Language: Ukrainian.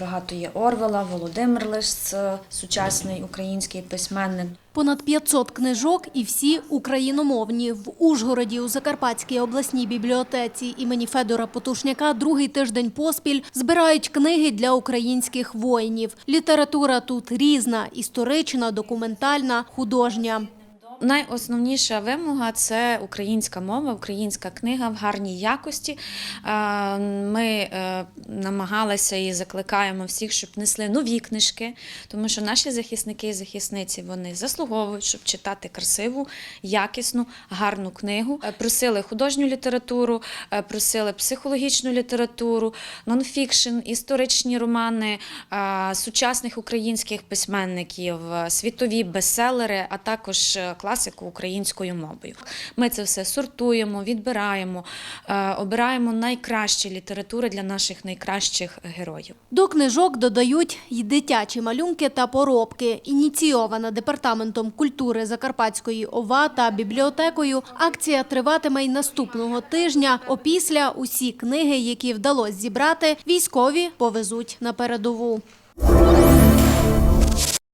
багато є Орвела, Володимир Лис, сучасний український письменник. Понад 500 книжок і всі україномовні. В Ужгороді у Закарпатській обласній бібліотеці імені Федора Потушняка другий тиждень поспіль збирають книги для українських воїнів. Література тут різна – історична, документальна, художня. Найосновніша вимога це українська мова, українська книга в гарній якості. Ми е, намагалися і закликаємо всіх, щоб несли нові книжки, тому що наші захисники і захисниці вони заслуговують, щоб читати красиву, якісну, гарну книгу. Е, Просили художню літературу, е, просили психологічну літературу, нонфікшн, історичні романи сучасних українських письменників, світові бестселери, а також е, класику українською мовою. Ми це все сортуємо, відбираємо, е, обираємо найкращі літератури для наших найкращих героїв. До книжок додають й дитячі малюнки та поробки. Ініційована Департаментом культури Закарпатської ОВА та бібліотекою, акція триватиме й наступного тижня. Опісля усі книги, які вдалося зібрати, військові повезуть на передову.